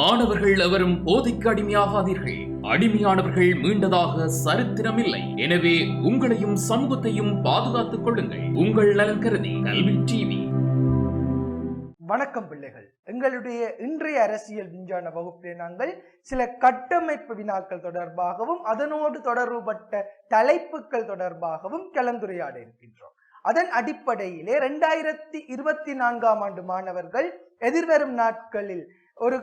மாணவர்கள் எவரும் போதைக்கு அடிமையாகாதீர்கள். அடிமையானவர்கள் மீண்டதாக சரித்திரமில்லை. எனவே உங்களையும் சமூகத்தையும் பாதுகாத்துக் கொள்ளுங்கள். உங்கள் நலன் கருதி கல்வி டிவி. வணக்கம் பிள்ளைகள். எங்களுடைய இன்றைய அரசியல் விஞ்ஞான வகுப்பிலே நாங்கள் சில கட்டமைப்பு வினாக்கள் தொடர்பாகவும் அதனோடு தொடர்புபட்ட தலைப்புகள் தொடர்பாகவும் கலந்துரையாட இருக்கின்றோம். அதன் அடிப்படையிலே ரெண்டாயிரத்தி இருபத்தி நான்காம் ஆண்டு மாணவர்கள் எதிர்வரும் நாட்களில் ஒரு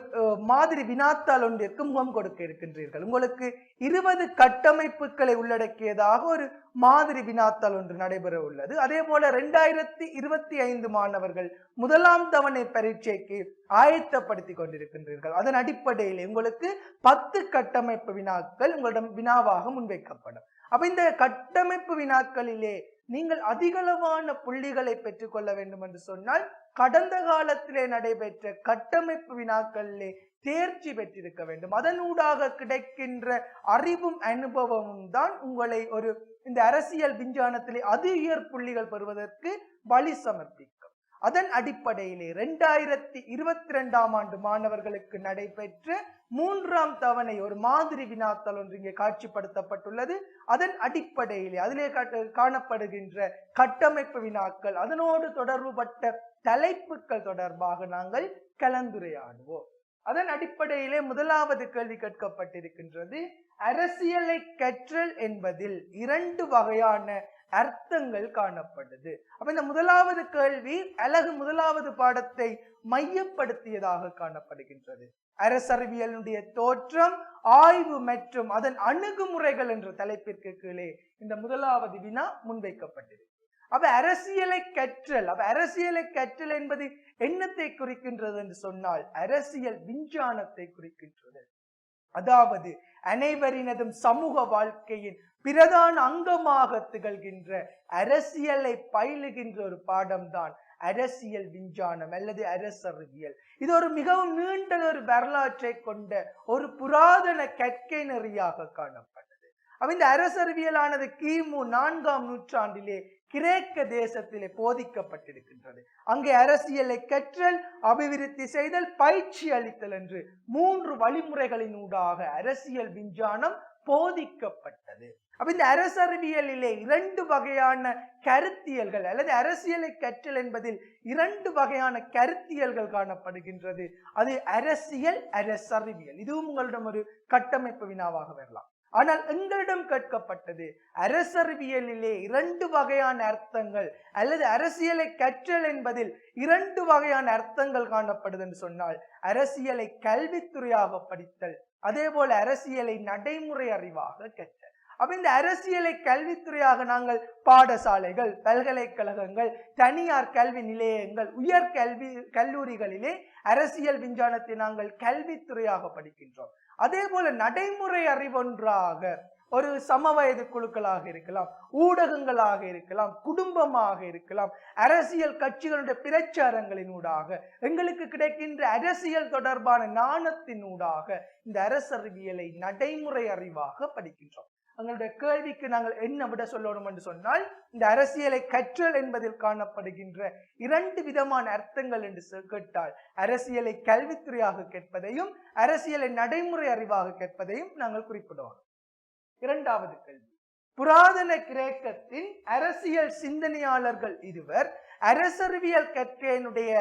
மாதிரி வினாத்தாள் ஒன்றிற்கு முகம் கொடுக்க இருக்கின்றீர்கள். உங்களுக்கு இருபது கட்டமைப்புகளை உள்ளடக்கியதாக ஒரு மாதிரி வினாத்தாள் ஒன்று நடைபெற உள்ளது. அதே போல ரெண்டாயிரத்தி இருபத்தி ஐந்து மாணவர்கள் முதலாம் தவணை பரீட்சைக்கு ஆயத்தப்படுத்தி கொண்டிருக்கின்றீர்கள். அதன் அடிப்படையில் உங்களுக்கு பத்து கட்டமைப்பு வினாக்கள் உங்களிடம் வினாவாக முன்வைக்கப்படும். அப்ப இந்த கட்டமைப்பு வினாக்களிலே நீங்கள் அதிகளவான புள்ளிகளை பெற்றுக்கொள்ள வேண்டும் என்று சொன்னால் கடந்த காலத்திலே நடைபெற்ற கட்டமைப்பு வினாக்களிலே தேர்ச்சி பெற்றிருக்க வேண்டும். அதனூடாக கிடைக்கின்ற அறிவும் அனுபவமும் தான் உங்களை ஒரு இந்த அரசியல் விஞ்ஞானத்திலே அதிக புள்ளிகள் பெறுவதற்கு வழி சமர்ப்பிக்கும். அதன் அடிப்படையிலே ரெண்டாயிரத்தி இருபத்தி ரெண்டாம் ஆண்டு மாணவர்களுக்கு நடைபெற்ற மூன்றாம் தவணை ஒரு மாதிரி வினாத்தல் ஒன்று இங்கே காட்சிப்படுத்தப்பட்டுள்ளது. அதன் அடிப்படையிலே அதிலே காணப்படுகின்ற கட்டமைப்பு வினாக்கள் அதனோடு தொடர்புபட்ட தலைப்புகள் தொடர்பாக நாங்கள் கலந்துரையாடுவோம். அதன் அடிப்படையிலே முதலாவது கேள்வி கேட்கப்பட்டிருக்கின்றது. அரசியலை கற்றல் என்பதில் இரண்டு வகையான அர்த்தங்கள் காணப்படுது. அப்ப இந்த முதலாவது கேள்வி அழகு முதலாவது பாடத்தை மையப்படுத்தியதாக காணப்படுகின்றது. அரசறிவியலுடைய தோற்றம் ஆய்வு மற்றும் அதன் அணுகுமுறைகள் என்ற தலைப்பிற்கு கீழே இந்த முதலாவது வினா முன்வைக்கப்பட்டிருக்கு அப்ப அரசியலை கற்றல் அப்ப அரசியலை கற்றல் என்பது என்னத்தை குறிக்கின்றது என்று சொன்னால் அரசியல் விஞ்ஞானத்தை குறிக்கின்றது. அதாவது அனைவரினதும் சமூக வாழ்க்கையின் பிரதான அங்கமாக திகழ்கின்ற அரசியலை பயிலுகின்ற ஒரு பாடம்தான் அரசியல் விஞ்ஞானம் அல்லது அரசறிவியல். இது ஒரு மிகவும் நீண்ட ஒரு வரலாற்றை கொண்ட ஒரு புராதன கற்கை நெறியாக காணப்பட்டது. அப்ப இந்த அரசறிவியலானது கிமு நான்காம் நூற்றாண்டிலே கிரேக்க தேசத்திலே போதிக்கப்பட்டிருக்கின்றது. அங்கே அரசியலை கற்றல் அபிவிருத்தி செய்தல் பயிற்சி அளித்தல் என்று மூன்று வழிமுறைகளினூடாக அரசியல் விஞ்ஞானம் போதிக்கப்பட்டது. அப்ப இந்த அரசறிவியலிலே இரண்டு வகையான கருத்தியல்கள் அல்லது அரசியலை கற்றல் என்பதில் இரண்டு வகையான கருத்தியல்கள் காணப்படுகின்றது. அது அரசியல் அரசறிவியல். இதுவும் உங்களிடம் ஒரு கட்டமைப்பு வினாவாக வரலாம். ஆனால் எங்களிடம் கேட்கப்பட்டது அரசறிவியலிலே இரண்டு வகையான அர்த்தங்கள் அல்லது அரசியலை கற்றல் என்பதில் இரண்டு வகையான அர்த்தங்கள் காணப்படுது என்று சொன்னால் அரசியலை கல்வித்துறையாக படித்தல் அதே போல அரசியலை நடைமுறை அறிவாக கற்றல். அப்ப இந்த அரசியலை கல்வித்துறையாக நாங்கள் பாடசாலைகள் பல்கலைக்கழகங்கள் தனியார் கல்வி நிலையங்கள் உயர் கல்வி கல்லூரிகளிலே அரசியல் விஞ்ஞானத்தை நாங்கள் கல்வித்துறையாக படிக்கின்றோம். அதே போல நடைமுறை அறிவொன்றாக ஒரு சமவயது குழுக்களாக இருக்கலாம் ஊடகங்களாக இருக்கலாம் குடும்பமாக இருக்கலாம் அரசியல் கட்சிகளுடைய பிரச்சாரங்களினூடாக எங்களுக்கு கிடைக்கின்ற அரசியல் தொடர்பான ஞானத்தினூடாக இந்த அரசறிவியலை நடைமுறை அறிவாக படிக்கின்றோம். எங்களுடைய கேள்விக்கு நாங்கள் என்ன விட சொல்லணும் என்று சொன்னால் இந்த அரசியலை கற்றல் என்பதில் காணப்படுகின்ற இரண்டு விதமான அர்த்தங்கள் என்று கேட்டால் அரசியலை கல்வித்துறையாக கேட்பதையும் அரசியலை நடைமுறை அறிவாக கேட்பதையும் நாங்கள் குறிப்பிடுவோம். இரண்டாவது கேள்வி. புராதன கிரேக்கத்தின் அரசியல் சிந்தனையாளர்கள் இருவர் அரசறிவியல் கற்கையினுடைய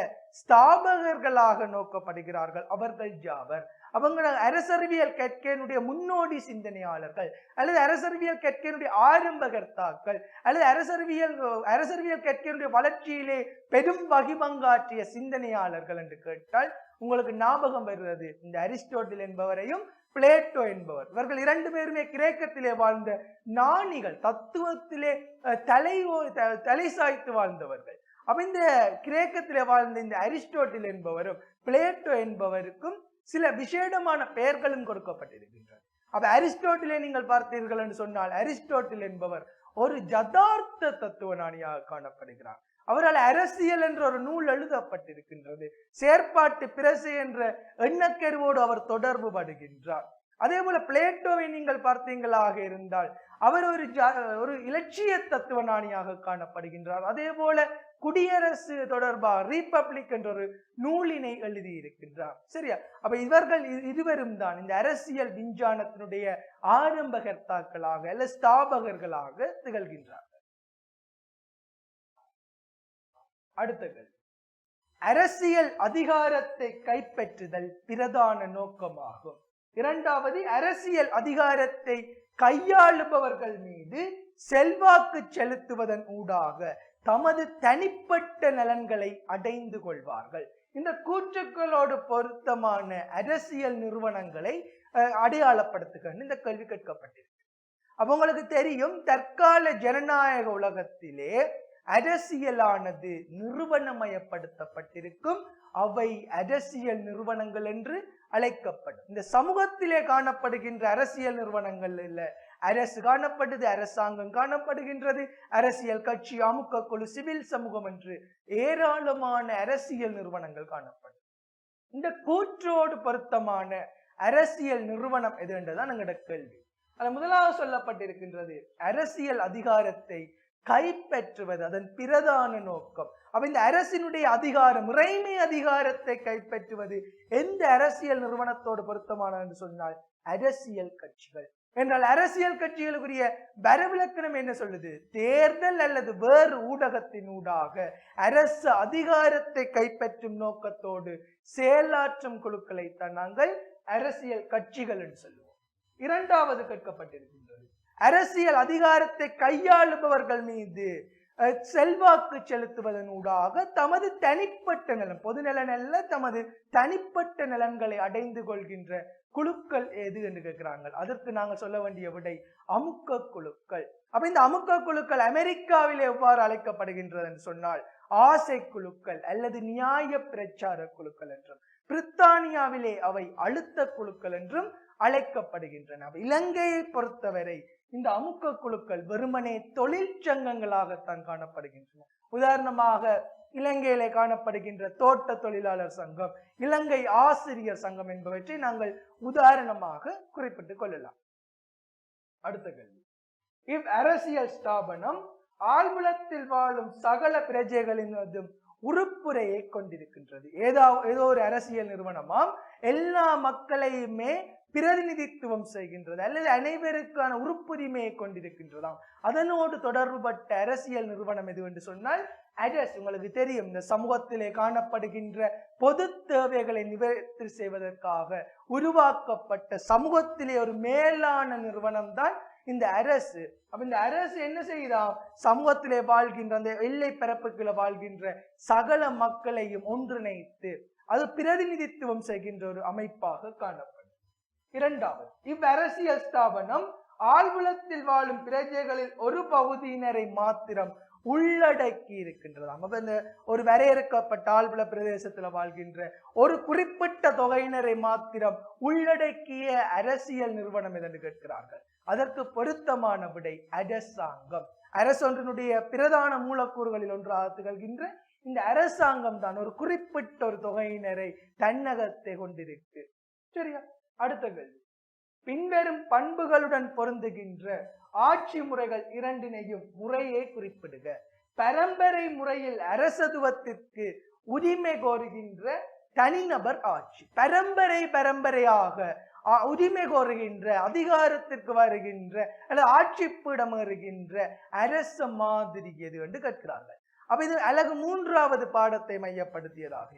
ஸ்தாபகர்களாக நோக்கப்படுகிறார்கள். அவர்கள் ஜாவர் அவங்க அரசறிவியல் கற்கையினுடைய முன்னோடி சிந்தனையாளர்கள் அல்லது அரசறிவியல் கற்கையினுடைய ஆரம்பகர்த்தாக்கள் அல்லது அரசறிவியல் அரசறிவியல் கற்கையினுடைய வளர்ச்சியிலே பெரும் வகிபங்காற்றிய சிந்தனையாளர்கள் என்று கேட்டால் உங்களுக்கு ஞாபகம் வருகிறது இந்த அரிஸ்டோட்டில் என்பவரையும் பிளேட்டோ என்பவர். இவர்கள் இரண்டு பேருமே கிரேக்கத்திலே வாழ்ந்த ஞானிகள் தத்துவத்திலே தலை ஓ- த- தலை சாய்த்து வாழ்ந்தவர்கள். அப்ப இந்த கிரேக்கத்திலே வாழ்ந்த இந்த அரிஸ்டோட்டில் என்பவரும் பிளேட்டோ என்பவருக்கும் சில விசேடமான பெயர்களும் கொடுக்கப்பட்டிருக்கின்றன. அப்ப அரிஸ்டோட்டிலே நீங்கள் பார்த்தீர்கள் என்று சொன்னால் அரிஸ்டோட்டில் என்பவர் ஒரு ஜதார்த்த தத்துவ ஞானியாக காணப்படுகிறார். அவரால் அரசியல் என்ற ஒரு நூல் எழுதப்பட்டிருக்கின்றது. செயற்பாட்டு பிரசை என்ற எண்ணக்கருவோடு அவர் தொடர்பு படுகின்றார். அதே போல பிளேட்டோவை நீங்கள் பார்த்தீங்களாக இருந்தால் அவர் ஒரு ஒரு இலட்சிய தத்துவ ஞானியாக காணப்படுகின்றார். அதே போல குடியரசு தொடர்பாக ரீபப்ளிக் என்ற ஒரு நூலினை எழுதியிருக்கின்றார். சரியா? அப்ப இவர்கள் இருவரும் தான் இந்த அரசியல் விஞ்ஞானத்தினுடைய ஆரம்பகர்த்தாக்களாக அல்ல ஸ்தாபகர்களாக திகழ்கின்றார்கள். அடுத்த கேள்வி. அரசியல் அதிகாரத்தை கைப்பற்றுதல் பிரதான நோக்கமாகும். இரண்டாவது அரசியல் அதிகாரத்தை கையாளுபவர்கள் மீது செல்வாக்கு செலுத்துவதன் ஊடாக தமது தனிப்பட்ட நலன்களை அடைந்து கொள்வார்கள். இந்த கூற்றுக்களோடு பொருத்தமான அரசியல் நிறுவனங்களை அஹ், இந்த கேள்வி கேட்கப்பட்டிருக்கு. அப்ப உங்களுக்கு தெரியும் தற்கால ஜனநாயக உலகத்திலே அரசியலானது நிறுவனமயப்படுத்தப்பட்டிருக்கும். அவை அரசியல் நிறுவனங்கள் என்று அழைக்கப்படும். இந்த சமூகத்திலே காணப்படுகின்ற அரசியல் நிறுவனங்கள் இல்லை அரசு காணப்படுது அரசாங்கம் காணப்படுகின்றது. அரசியல் கட்சி அமுக்க குழு சிவில் சமூகம் என்று ஏராளமான அரசியல் நிறுவனங்கள் காணப்படும். இந்த கூற்றோடு பொருத்தமான அரசியல் நிறுவனம் எது என்றுதான் எங்களோட கேள்வி. அது முதலாவது சொல்லப்பட்டிருக்கின்றது அரசியல் அதிகாரத்தை கைப்பற்றுவது அதன் பிரதான நோக்கம். அப்ப இந்த அரசினுடைய அதிகாரம் முறைமை அதிகாரத்தை கைப்பற்றுவது எந்த அரசியல் நிறுவனத்தோடு பொருத்தமானது என்று சொன்னால் அரசியல் கட்சிகள். என்றால் அரசியல் கட்சிகளுக்குரிய வரவிலக்கணம் என்ன சொல்லுது? தேர்தல் அல்லது வேறு ஊடகத்தின் ஊடாக அரசு அதிகாரத்தை கைப்பற்றும் நோக்கத்தோடு செயலாற்றும் குழுக்களை தான் நாங்கள் அரசியல் கட்சிகள் என்று சொல்லுவோம். இரண்டாவது கேட்கப்பட்டிருக்கின்றது. அரசியல் அதிகாரத்தை கையாளுபவர்கள் மீது செல்வாக்கு செலுத்துவதன் ஊடாக தமது தனிப்பட்ட நலன் பொது நலன் அல்ல தமது தனிப்பட்ட நலன்களை அடைந்து கொள்கின்ற குழுக்கள் எது என்று கேட்கிறாங்க அதற்கு நாங்கள் சொல்ல வேண்டிய விடை அமுக்க குழுக்கள். அப்ப இந்த அமுக்க குழுக்கள் அமெரிக்காவில் எவ்வாறு அழைக்கப்படுகின்றது என்று சொன்னால் ஆசை குழுக்கள் அல்லது நியாய பிரச்சார குழுக்கள் என்றும் பிரித்தானியாவிலே அவை அழுத்த குழுக்கள் என்றும் அழைக்கப்படுகின்றன. இலங்கையை பொறுத்தவரை இந்த அமுக்க குழுக்கள் வெறுமனே தொழிற்சங்கங்களாகத்தான் காணப்படுகின்றன. உதாரணமாக இலங்கையிலே காணப்படுகின்ற தோட்ட தொழிலாளர் சங்கம் இலங்கை ஆசிரியர் சங்கம் என்பவற்றை நாங்கள் உதாரணமாக குறிப்பிட்டுக் கொள்ளலாம். அடுத்த கேள்வி. இவ் அரசியல் ஸ்தாபனம் ஆழ்புலத்தில் வாழும் சகல பிரஜைகளினதும் உறுப்புரையை கொண்டிருக்கின்றது. ஏதாவது ஏதோ ஒரு அரசியல் நிறுவனமாம் எல்லா மக்களையுமே பிரதிநிதித்துவம் செய்கின்றது அல்லது அனைவருக்கான உறுப்புரிமையை கொண்டிருக்கின்றதாம். அதனோடு தொடர்புபட்ட அரசியல் நிறுவனம் எது என்று சொன்னால் அரசு உங்களுக்கு தெரியும். இந்த சமூகத்திலே காணப்படுகின்ற பொது தேவைகளை நிவர்த்தி செய்வதற்காக உருவாக்கப்பட்ட சமூகத்திலே ஒரு மேலான நிறுவனம் தான் இந்த அரசு. அப்ப இந்த அரசு என்ன செய்யுதாம் சமூகத்திலே வாழ்கின்ற அந்த எல்லை பரப்புகளை வாழ்கின்ற சகல மக்களையும் ஒன்றிணைத்து அது பிரதிநிதித்துவம் செய்கின்ற ஒரு அமைப்பாக காணப்படும். இரண்டாவது இவ்வரசியல் ஸ்தாபனம் ஆழ்வுலத்தில் வாழும் பிரஜைகளில் ஒரு பகுதியினரை மாத்திரம் உள்ளடக்கி இருக்கின்றதாம் அப்ப இந்த ஒரு வரையறுக்கப்பட்ட ஆழ்வுல பிரதேசத்துல வாழ்கின்ற ஒரு குறிப்பிட்ட தொகையினரை மாத்திரம் உள்ளடக்கிய அரசியல் நிறுவனம் என்று கேட்கிறார்கள். அதற்கு பொருத்தமான விடை அரசாங்கம். அரசொன்றினுடைய பிரதான மூலக்கூறுகளில் ஒன்றாக திகழ்கின்ற இந்த அரசாங்கம் தான் ஒரு குறிப்பிட்ட ஒரு தொகையினரை தன்னகத்தை கொண்டிருக்கு. சரியா? அடுத்த கேள்வி. பின்வரும் பண்புகளுடன் பொருந்துகின்ற ஆட்சி முறைகள் இரண்டினையும் முறையே குறிப்பிடுக. பரம்பரை முறையில் அரசதுவத்திற்கு உரிமை கோருகின்ற தனிநபர் ஆட்சி. பரம்பரை பரம்பரையாக உரிமை கோருகின்ற அதிகாரத்திற்கு வருகின்ற அல்லது ஆட்சி பீடம் வருகின்ற அரச மாதிரி எது என்று கேட்கிறார்கள். அப்ப இது அழகு மூன்றாவது பாடத்தை மையப்படுத்தியதாக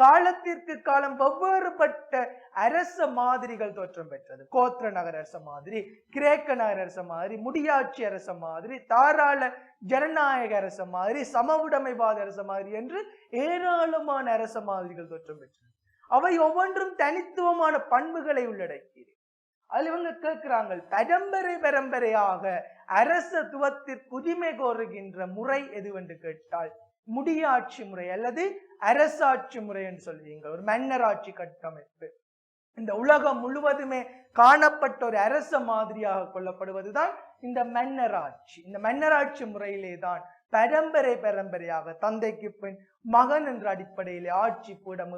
காலத்திற்கு காலம் வெவ்வேறுபட்ட அரச மாதிரிகள் தோற்றம் பெற்றது. கோத்திர நகர அரச மாதிரி கிரேக்க நகர அரச மாதிரி முடியாட்சி அரச மாதிரி தாராள ஜனநாயக அரச மாதிரி சமவுடைமைவாத அரச மாதிரி என்று ஏராளமான அரச மாதிரிகள் தோற்றம் பெற்றது. அவை ஒவ்வொன்றும் தனித்துவமான பண்புகளை உள்ளடக்கியது. அதில் இவங்க கேட்கிறாங்க பரம்பரை பரம்பரையாக அரசத்துவத்திற்கு உரிமை கோருகின்ற முறை எதுவென்று கேட்டால் முடியாட்சி முறை அல்லது அரசாட்சி முறை என்று சொல்வீங்க ஒரு மன்னராட்சி கட்டமைப்பு. இந்த உலகம் முழுவதுமே காணப்பட்ட ஒரு அரச மாதிரியாக கொள்ளப்படுவதுதான் இந்த மன்னராட்சி. இந்த மன்னராட்சி முறையிலே தான் பரம்பரை பரம்பரையாக தந்தைக்கு பின் மகன் என்ற அடிப்படையிலே ஆட்சி பீடம்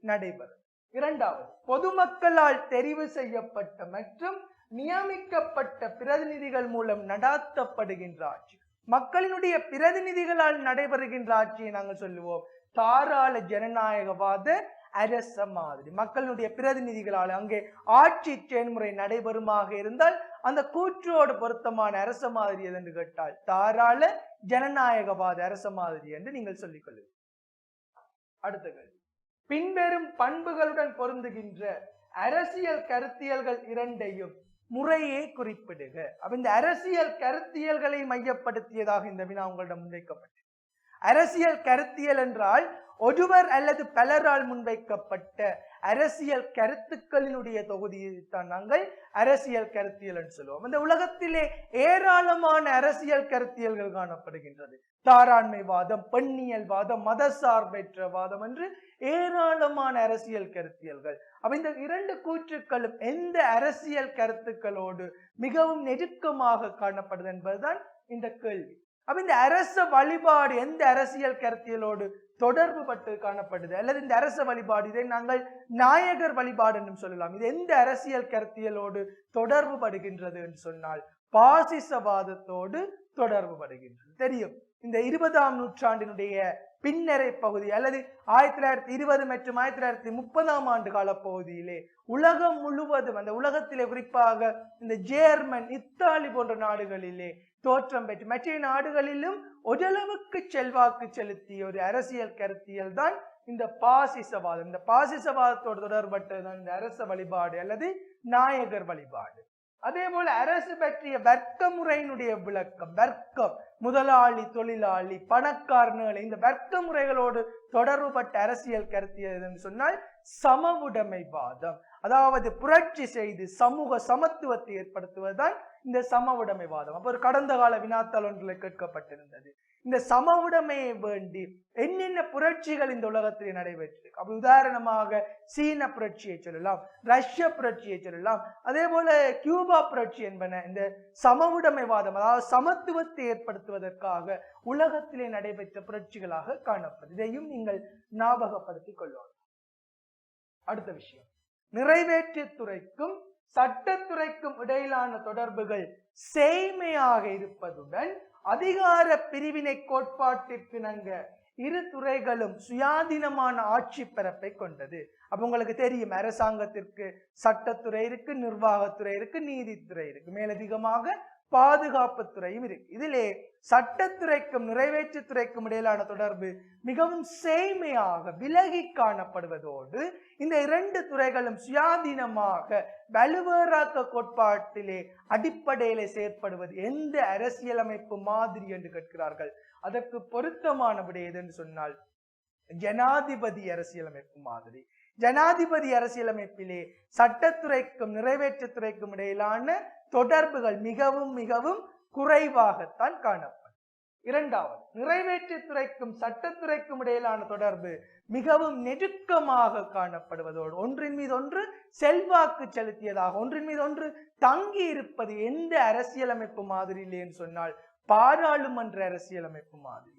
நடைபெறும். இரண்டாவது பொதுமக்களால் தெரிவு செய்யப்பட்ட மற்றும் நியமிக்கப்பட்ட பிரதிநிதிகள் மூலம் நடாத்தப்படுகின்ற ஆட்சி மக்களினுடைய பிரதிநிதிகளால் நடைபெறுகின்ற ஆட்சியை நாங்கள் சொல்லுவோம். தாராள ஜனநாயகவாத அரச மாதிரி. மக்களுடைய பிரதிநிதிகளால் அங்கே ஆட்சி செயல்முறை நடைபெறுமாக இருந்தால் அந்த கூற்றோடு பொருத்தமான அரச மாதிரி எது என்று கேட்டால் தாராள ஜனநாயகவாத அரச மாதிரி என்று நீங்கள் சொல்லிக் கொள்ளுங்கள். அடுத்த கேள்வி. பின்வரும் பண்புகளுடன் பொருந்துகின்ற அரசியல் கருத்தியல்கள் இரண்டையும் முறையே குறிப்பிடுக. அப்ப இந்த அரசியல் கருத்தியல்களை மையப்படுத்தியதாக இந்த வினா உங்களிடம் முன்வைக்கப்பட்டது. அரசியல் கருத்தியல் என்றால் ஒருவர் அல்லது பலரால் முன்வைக்கப்பட்ட அரசியல் கருத்துக்களினுடைய தொகுதியை தான் நாங்கள் அரசியல் கருத்தியல் என்று சொல்லுவோம். இந்த உலகத்திலே ஏராளமான அரசியல் கருத்தியல்கள் காணப்படுகின்றது. தாராண்மைவாதம் பெண்ணியல்வாதம் மதசார்பற்ற வாதம் என்று ஏராளமான அரசியல் கருத்தியல்கள். அப்ப இந்த இரண்டு கூற்றுக்களும் எந்த அரசியல் கருத்துக்களோடு மிகவும் நெருக்கமாக காணப்படுது என்பதுதான் இந்த கேள்வி. அப்ப இந்த அரச வழிபாடு எந்த அரசியல் கருத்தியலோடு தொடர்பு பட்டு காணப்படுது? அல்லது இந்த அரச வழிபாடு இதை நாங்கள் நாயகர் வழிபாடு என்றும் சொல்லலாம். இது எந்த அரசியல் கருத்தியலோடு தொடர்பு படுகின்றது என்று சொன்னால் பாசிசவாதத்தோடு தொடர்பு படுகின்றது. தெரியும். இந்த இருபதாம் நூற்றாண்டினுடைய பின்னரை பகுதி அல்லது ஆயிரத்தி தொள்ளாயிரத்தி இருபது மற்றும் ஆயிரத்தி தொள்ளாயிரத்தி முப்பதாம் ஆண்டு கால பகுதியிலே உலகம் முழுவதும் அந்த உலகத்திலே குறிப்பாக இந்த ஜேர்மன் இத்தாலி போன்ற நாடுகளிலே தோற்றம் பெற்று மற்ற நாடுகளிலும் ஓரளவுக்கு செல்வாக்கு செலுத்திய ஒரு அரசியல் கருத்தியல் தான் இந்த பாசிசவாதம். இந்த பாசிசவாதத்தோடு தொடர்பட்டதுதான் இந்த அரச வழிபாடு அல்லது நாயகர் வழிபாடு. அதே போல அரசு பற்றிய வர்க்க முறையினுடைய விளக்கம் வர்க்கம் முதலாளி தொழிலாளி பணக்காரர்கள் இந்த வர்க்க முறைகளோடு தொடர்புபட்ட அரசியல் கருத்தியல் சொன்னால் சமவுடைமைவாதம். அதாவது புரட்சி செய்து சமூக சமத்துவத்தை ஏற்படுத்துவதுதான் இந்த சமவுடைமைவாதம். அப்ப ஒரு கடந்த கால வினாத்தாள் ஒன்றில் கேட்கப்பட்டிருந்தது. இந்த சமவுடைமையை வேண்டி என்னென்ன புரட்சிகள் இந்த உலகத்தில் நடைபெற்றிருக்கு? அப்ப உதாரணமாக சீன புரட்சியை சொல்லலாம் ரஷ்ய புரட்சியை சொல்லலாம் அதே போல கியூபா புரட்சி என்பன இந்த சமவுடைமைவாதம் அதாவது சமத்துவத்தை ஏற்படுத்துவதற்காக உலகத்திலே நடைபெற்ற புரட்சிகளாக காணப்படும் இதையும் நீங்கள் ஞாபகப்படுத்திக் கொள்ளலாம் அடுத்த விஷயம். நிறைவேற்றுத்துறைக்கும் சட்டத்துறைக்கும் இடையிலான தொடர்புகள் சேய்மையாக இருப்பதுடன் அதிகார பிரிவினை கோட்பாட்டிற்கிணங்க இரு துறைகளும் சுயாதீனமான ஆட்சி பரப்பை கொண்டது. அப்ப உங்களுக்கு தெரியும் அரசாங்கத்திற்கு சட்டத்துறை இருக்கு நிர்வாகத்துறை இருக்கு நீதித்துறை இருக்கு. மேலதிகமாக பாதுகாப்பு துறையும் இருக்கு. இதிலே சட்டத்துறைக்கும் நிறைவேற்றுத்துறைக்கும் இடையிலான தொடர்பு மிகவும் சேமையாக விலகி காணப்படுவதோடு இந்த இரண்டு துறைகளும் சுயாதீனமாக வலுவேறாக்க கோட்பாட்டிலே அடிப்படையிலே செயற்படுவது எந்த அரசியலமைப்பு மாதிரி என்று கேட்கிறார்கள். அதற்கு பொருத்தமான விடை எதுன்னு சொன்னால் ஜனாதிபதி அரசியலமைப்பு மாதிரி. ஜனாதிபதி அரசியலமைப்பிலே சட்டத்துறைக்கும் நிறைவேற்றுத்துறைக்கும் இடையிலான தொடர்புகள் மிகவும் மிகவும் குறைவாகத்தான் காணப்படும். இரண்டாவது நிறைவேற்றுத்துறைக்கும் சட்டத்துறைக்கும் இடையிலான தொடர்பு மிகவும் நெருக்கமாக காணப்படுவதோடு ஒன்றின் மீது ஒன்று செல்வாக்கு செலுத்தியதாக ஒன்றின் மீது ஒன்று தங்கி இருப்பது எந்த அரசியலமைப்பு மாதிரியிலேன்னு சொன்னால் பாராளுமன்ற அரசியலமைப்பு மாதிரி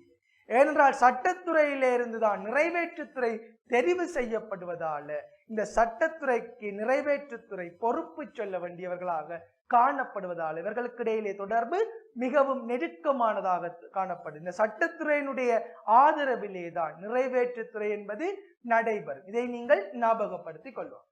ஏனென்றால் சட்டத்துறையிலே இருந்துதான் நிறைவேற்றுத்துறை தெரிவு செய்யப்படுவதால இந்த சட்டத்துறைக்கு நிறைவேற்றுத்துறை பொறுப்பு சொல்ல வேண்டியவர்களாக காணப்படுவதால் இவர்களுக்கிடையிலே தொடர்பு மிகவும் நெருக்கமானதாக காணப்படும் இந்த சட்டத்துறையினுடைய ஆதரவிலே தான் நிறைவேற்றுத்துறை என்பது நடைபெறும். இதை நீங்கள் ஞாபகப்படுத்திக் கொள்வோம்.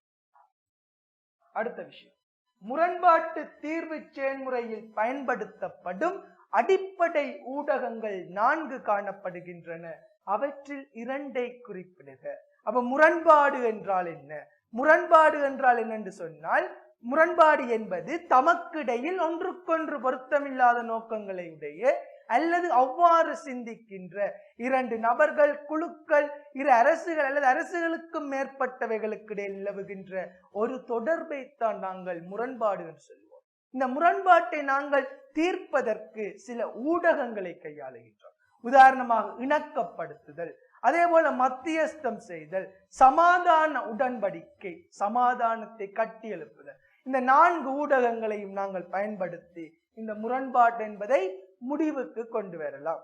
அடுத்த விஷயம். முரண்பாட்டு தீர்வு செயல்முறையில் பயன்படுத்தப்படும் அடிப்படை ஊடகங்கள் நான்கு காணப்படுகின்றன. அவற்றில் இரண்டை குறிப்பிடுக. அப்ப முரண்பாடு என்றால் என்ன? முரண்பாடு என்றால் என்னென்று சொன்னால் முரண்பாடு என்பது தமக்கிடையில் ஒன்றுக்கொன்று பொருத்தமில்லாத நோக்கங்களை உடைய அல்லது அவ்வாறு சிந்திக்கின்ற இரண்டு நபர்கள் குழுக்கள் இரு அரசுகள் அல்லது அரசுகளுக்கும் மேற்பட்டவைகளுக்கு இடையில் நிலவுகின்ற ஒரு தொடர்பைத்தான் நாங்கள் முரண்பாடு என்று சொல்வோம் இந்த முரண்பாட்டை நாங்கள் தீர்ப்பதற்கு சில ஊடகங்களை கையாளுகின்றோம். உதாரணமாக இணக்கப்படுத்துதல் அதே போல மத்தியஸ்தம் செய்தல் சமாதான உடன்படிக்கை சமாதானத்தை கட்டியெழுப்புதல் இந்த நான்கு ஊடகங்களையும் நாங்கள் பயன்படுத்தி இந்த முரண்பாடு என்பதை முடிவுக்கு கொண்டு வரலாம்.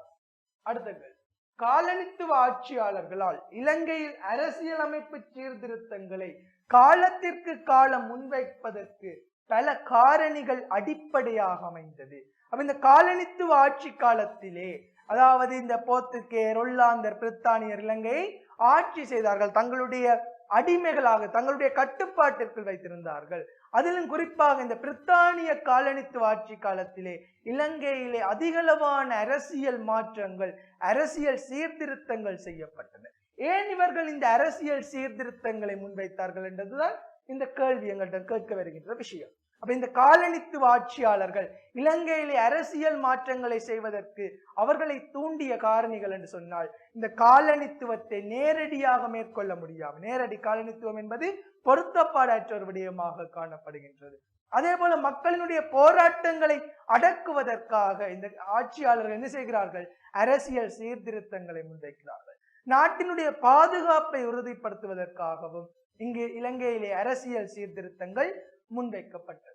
அடுத்த காலனித்துவ ஆட்சியாளர்களால் இலங்கையில் அரசியலமைப்பு சீர்திருத்தங்களை காலத்திற்கு காலம் முன்வைப்பதற்கு பல காரணிகள் அடிப்படையாக அமைந்தது. அப்ப இந்த காலனித்துவ ஆட்சி காலத்திலே அதாவது இந்த போர்த்துகேயர் ஒல்லாந்தர் பிரித்தானியர் இலங்கையை ஆட்சி செய்தார்கள். தங்களுடைய அடிமைகளாக தங்களுடைய கட்டுப்பாட்டிற்குள் வைத்திருந்தார்கள். அதிலும் குறிப்பாக இந்த பிரித்தானிய காலனித்துவ ஆட்சி காலத்திலே இலங்கையிலே அதிகளவான அரசியல் மாற்றங்கள் அரசியல் சீர்திருத்தங்கள் செய்யப்பட்டன. ஏன் இவர்கள் இந்த அரசியல் சீர்திருத்தங்களை முன்வைத்தார்கள் என்றதுதான் இந்த கேள்வி எங்கள்கிட்ட கேட்க வருகின்ற விஷயம். அப்ப இந்த காலனித்துவ ஆட்சியாளர்கள் இலங்கையிலே அரசியல் மாற்றங்களை செய்வதற்கு அவர்களை தூண்டிய காரணிகள் என்று சொன்னால் இந்த காலனித்துவத்தை நேரடியாக மேற்கொள்ள முடியாது நேரடி காலனித்துவம் என்பது பொருத்தப்பாடற்ற ஒரு விடயமாக காணப்படுகின்றது. அதே போல மக்களினுடைய போராட்டங்களை அடக்குவதற்காக இந்த ஆட்சியாளர்கள் என்ன செய்கிறார்கள்? அரசியல் சீர்திருத்தங்களை முன்வைக்கிறார்கள். நாட்டினுடைய பாதுகாப்பை உறுதிப்படுத்துவதற்காகவும் இங்கு இலங்கையிலே அரசியல் சீர்திருத்தங்கள் முன்வைக்கப்பட்டது.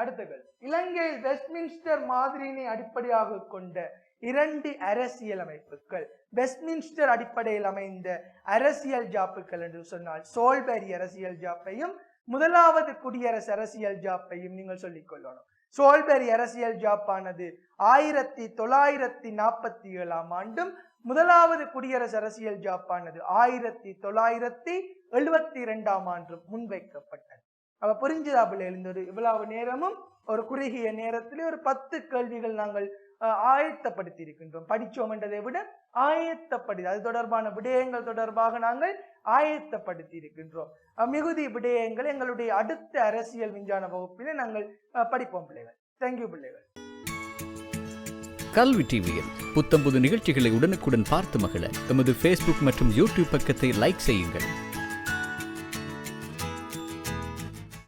அடுத்தது இலங்கையில் வெஸ்ட்மின்ஸ்டர் மாதிரியினை அடிப்படையாக கொண்ட இரண்டு அரசியல் அமைப்புகள். வெஸ்ட்மின்ஸ்டர் அடிப்படையில் அமைந்த அரசியல் ஜாப்புகள் என்று சொன்னால் சோல்பேரி அரசியல் ஜாப்பையும் முதலாவது குடியரசு அரசியல் ஜாப்பையும் நீங்கள் சொல்லிக் கொள்ளணும். சோல்பேரி அரசியல் ஜாப்பானது ஆயிரத்தி தொள்ளாயிரத்தி நாற்பத்தி ஏழாம் ஆண்டும் முதலாவது குடியரசு அரசியல் ஜாப்பானது ஆயிரத்தி தொள்ளாயிரத்தி எழுபத்தி இரண்டாம் ஆண்டும் முன்வைக்கப்பட்டது. அவ புரிஞ்சுதா எழுந்தது. ஒரு இவ்வளவு நேரமும் ஒரு குறுகிய நேரத்திலே ஒரு பத்து கேள்விகள் நாங்கள் ஆயத்தப்படுத்தி இருக்கின்றோம் படித்தோம் என்றதை விட ஆயத்தப்படுத்தி அது தொடர்பான விடயங்கள் தொடர்பாக நாங்கள் ஆயத்தப்படுத்தி இருக்கின்றோம் மிகுதி விடயங்கள் எங்களுடைய அடுத்த அரசியல் விஞ்ஞான வகுப்பில் நாங்கள் படிப்போம் பிள்ளைகள். தேங்க்யூ பிள்ளைகள். கல்வி டிவியில் புத்தம்புது நிகழ்ச்சிகளை உடனுக்குடன் பார்த்து மகிழ எமது ஃபேஸ்புக் மற்றும் யூடியூப் பக்கத்தை லைக் செய்யுங்கள்.